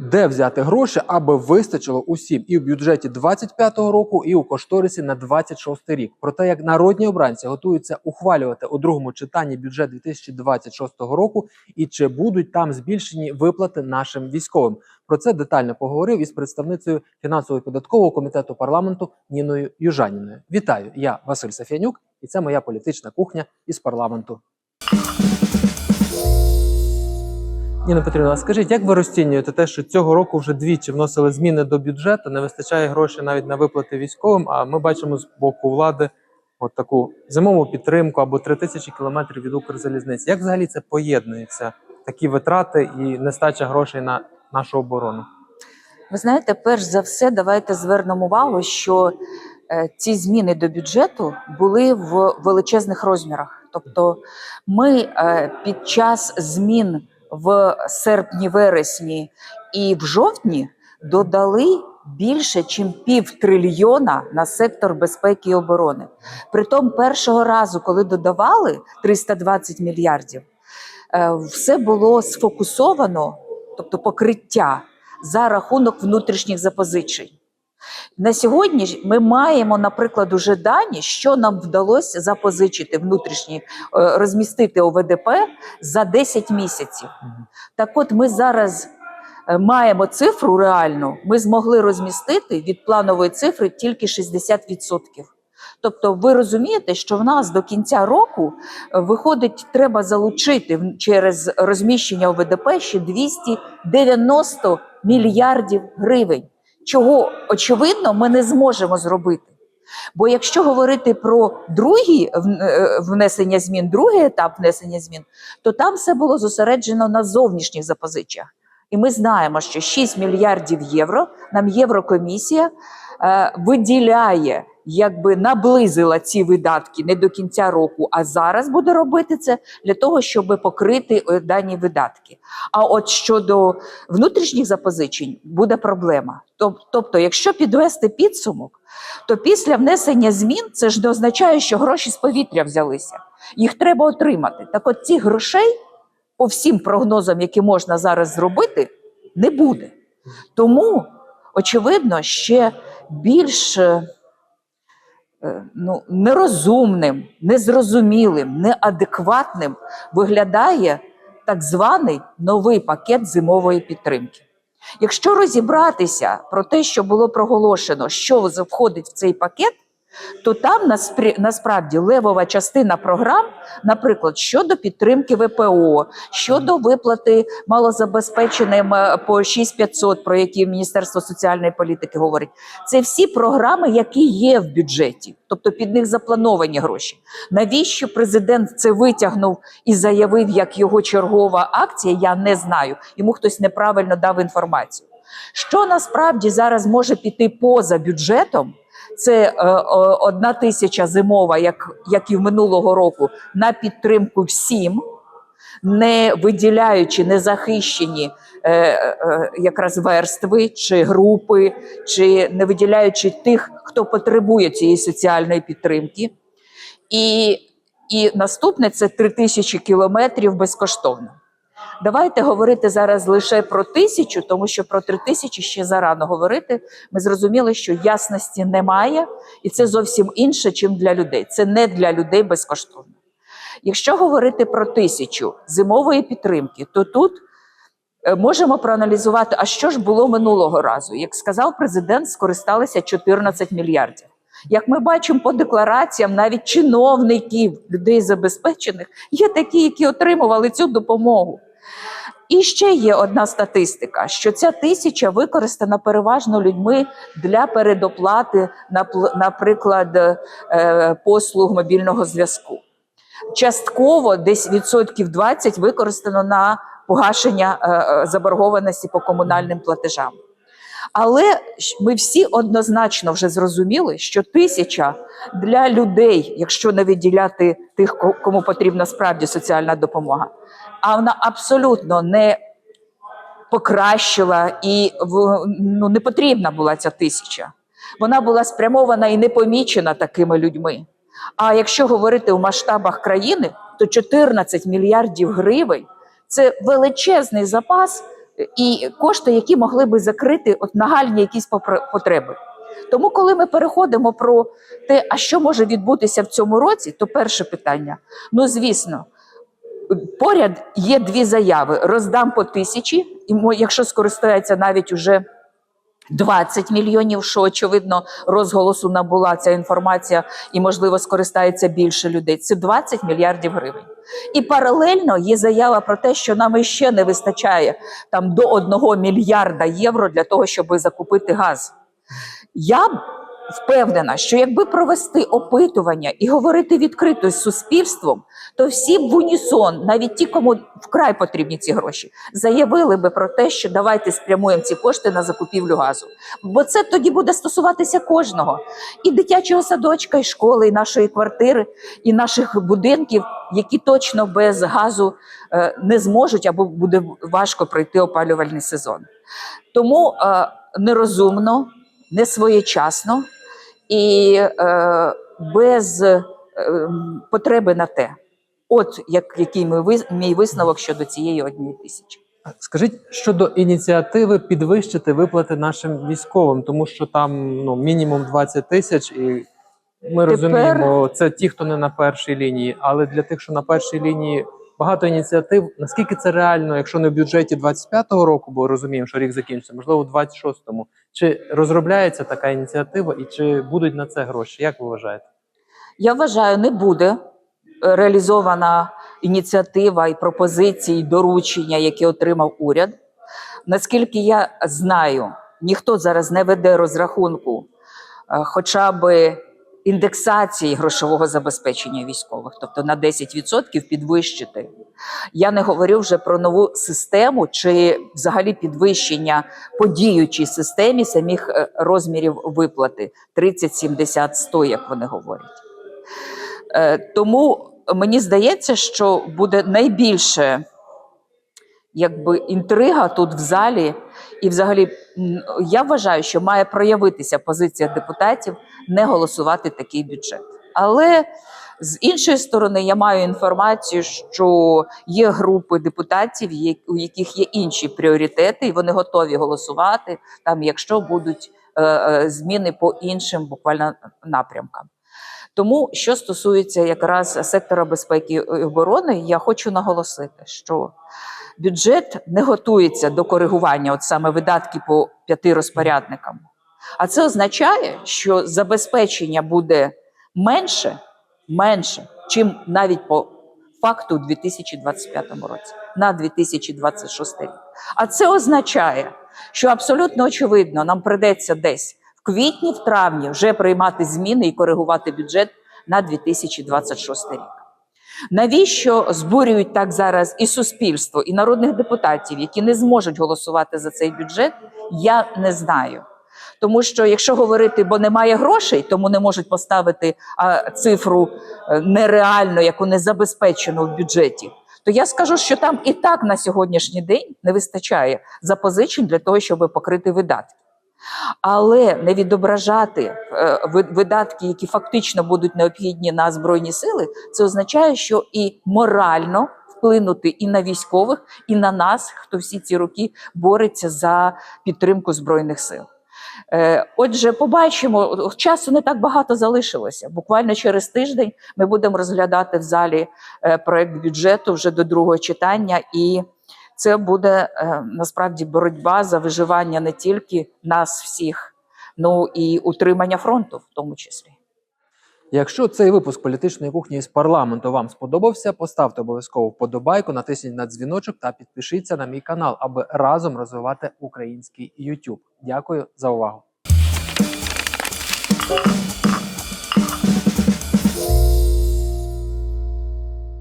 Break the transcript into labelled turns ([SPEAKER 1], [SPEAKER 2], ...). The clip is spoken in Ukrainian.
[SPEAKER 1] де взяти гроші, аби вистачило усім і в бюджеті 25-го року, і у кошторисі на 26-й рік. Про те, як народні обранці готуються ухвалювати у другому читанні бюджет 2026 року, і чи будуть там збільшені виплати нашим військовим. Про це детально поговорив із представницею фінансово-податкового комітету парламенту Ніною Южаніною. Вітаю! Я Василь Сафянюк, і це моя політична кухня із парламенту. Ніна Петрівна, скажіть, як ви розцінюєте те, що цього року вже двічі вносили зміни до бюджету, не вистачає грошей навіть на виплати військовим, а ми бачимо з боку влади от таку зимову підтримку або 3 тисячі кілометрів від Укрзалізниці. Як взагалі це поєднується? Такі витрати і нестача грошей на нашу оборону?
[SPEAKER 2] Ви знаєте, перш за все, давайте звернемо увагу, що е, ці зміни до бюджету були в величезних розмірах. Тобто, ми е, під час змін в серпні-вересні і в жовтні додали більше, ніж пів трильйона на сектор безпеки і оборони. Притом першого разу, коли додавали 320 мільярдів, е, все було сфокусовано, тобто покриття за рахунок внутрішніх запозичень. На сьогодні ж ми маємо, наприклад, уже дані, що нам вдалося запозичити внутрішні, е, розмістити ОВДП за 10 місяців. Так от ми зараз е, маємо цифру реальну, ми змогли розмістити від планової цифри тільки 60%. Тобто, ви розумієте, що в нас до кінця року е, виходить, треба залучити через розміщення ОВДП ще 290 мільярдів гривень, чого очевидно ми не зможемо зробити. Бо якщо говорити про другі е, внесення змін, другий етап внесення змін, то там все було зосереджено на зовнішніх запозичах. І ми знаємо, що 6 мільярдів євро нам Єврокомісія е, виділяє, якби наблизила ці видатки не до кінця року, а зараз буде робити це для того, щоб покрити е, дані видатки. А от щодо внутрішніх запозичень буде проблема. Тобто, якщо підвести підсумок, то після внесення змін це ж не означає, що гроші з повітря взялися. Їх треба отримати. Так от цих грошей по всім прогнозам, які можна зараз зробити, не буде. Тому, очевидно, ще більш е, ну, нерозумним, незрозумілим, неадекватним виглядає так званий новий пакет зимової підтримки. Якщо розібратися про те, що було проголошено, що входить в цей пакет, то там насправді левова частина програм, наприклад, щодо підтримки ВПО, щодо виплати малозабезпеченим е, по 6500, про які Міністерство соціальної політики говорить, це всі програми, які є в бюджеті, тобто під них заплановані гроші. Навіщо президент це витягнув і заявив як його чергова акція? Я не знаю. Йому хтось неправильно дав інформацію. Що насправді зараз може піти поза бюджетом? Це е, одна тисяча зимова, як, як і в минулого року, на підтримку всім, не виділяючи незахищені е, е, якраз верстви чи групи, чи не виділяючи тих, хто потребує цієї соціальної підтримки. І, і наступне це три тисячі кілометрів безкоштовно. Давайте говорити зараз лише про тисячу, тому що про три тисячі ще зарано говорити. Ми зрозуміли, що ясності немає, і це зовсім інше, чим для людей. Це не для людей безкоштовно. Якщо говорити про тисячу зимової підтримки, то тут е, можемо проаналізувати, а що ж було минулого разу. Як сказав президент, скористалися 14 мільярдів. Як ми бачимо по деклараціям, навіть чиновників, людей забезпечених, є такі, які отримували цю допомогу. І ще є одна статистика: що ця тисяча використана переважно людьми для передоплати, наприклад, е, послуг мобільного зв'язку. Частково десь відсотків 20 використано на погашення е, е, заборгованості по комунальним платежам. Але ми всі однозначно вже зрозуміли, що тисяча для людей, якщо не виділяти тих, кому потрібна справді соціальна допомога, а вона абсолютно не покращила і ну, не потрібна була ця тисяча. Вона була спрямована і не помічена такими людьми. А якщо говорити у масштабах країни, то 14 мільярдів гривень це величезний запас і кошти, які могли би закрити от нагальні якісь потреби. Тому, коли ми переходимо про те, а що може відбутися в цьому році, то перше питання: ну звісно, поряд є дві заяви: роздам по тисячі, і якщо скористається навіть уже 20 мільйонів, що очевидно розголосу набула ця інформація, і можливо скористається більше людей. Це 20 мільярдів гривень. І паралельно є заява про те, що нам іще не вистачає там до 1 мільярда євро для того, щоб закупити газ. Я впевнена, що якби провести опитування і говорити відкрито з суспільством, то всі б в унісон, навіть ті, кому вкрай потрібні ці гроші, заявили би про те, що давайте спрямуємо ці кошти на закупівлю газу. Бо це тоді буде стосуватися кожного і дитячого садочка, і школи, і нашої квартири, і наших будинків, які точно без газу е, не зможуть або буде важко пройти опалювальний сезон. Тому е, нерозумно, несвоєчасно і е, без е, потреби на те. От як, який ми, мій висновок щодо цієї однієї тисячі.
[SPEAKER 1] Скажіть щодо ініціативи підвищити виплати нашим військовим, тому що там ну мінімум 20 тисяч, і ми розуміємо, це ті, хто не на першій лінії. Але для тих, що на першій лінії, багато ініціатив. Наскільки це реально, якщо не в бюджеті 25-го року, бо розуміємо, що рік закінчиться, можливо, в 26-му. Чи розробляється така ініціатива, і чи будуть на це гроші? Як ви вважаєте?
[SPEAKER 2] Я вважаю, не буде реалізована ініціатива і пропозиції, і доручення, які отримав уряд. Наскільки я знаю, ніхто зараз не веде розрахунку е, хоча б індексації грошового забезпечення військових, тобто на 10% підвищити. Я не говорю вже про нову систему чи взагалі підвищення по діючій системі самих е, розмірів виплати 30, 70, 100, як вони говорять. Е, Тому мені здається, що буде найбільше якби інтрига тут в залі, і взагалі я вважаю, що має проявитися позиція депутатів не голосувати такий бюджет. Але з іншої сторони, я маю інформацію, що є групи депутатів, у яких є інші пріоритети, і вони готові голосувати там, якщо будуть е, е, зміни по іншим буквально напрямкам. Тому, що стосується якраз сектора безпеки і оборони, я хочу наголосити, що бюджет не готується до коригування, от саме видатки по п'яти розпорядникам. А це означає, що забезпечення буде менше, менше, чим навіть по факту у 2025 році, на 2026 рік. А це означає, що абсолютно очевидно, нам придеться десь в квітні, в травні вже приймати зміни і коригувати бюджет на 2026 рік. Навіщо збурюють так зараз і суспільство, і народних депутатів, які не зможуть голосувати за цей бюджет, я не знаю. Тому що якщо говорити, бо немає грошей, тому не можуть поставити а, цифру е, нереально, яку не забезпечено в бюджеті, то я скажу, що там і так на сьогоднішній день не вистачає запозичень для того, щоб покрити видатки. Але не відображати е, видатки, які фактично будуть необхідні на збройні сили, це означає, що і морально вплинути і на військових, і на нас, хто всі ці роки бореться за підтримку збройних сил. Е, Отже, побачимо, часу не так багато залишилося. Буквально через тиждень ми будемо розглядати в залі е, проект бюджету вже до другого читання, і це буде е, насправді боротьба за виживання не тільки нас всіх, ну і утримання фронту, в тому числі.
[SPEAKER 1] Якщо цей випуск політичної кухні з парламенту вам сподобався, поставте обов'язково вподобайку, натисніть на дзвіночок та підпишіться на мій канал, аби разом розвивати український YouTube. Дякую за увагу.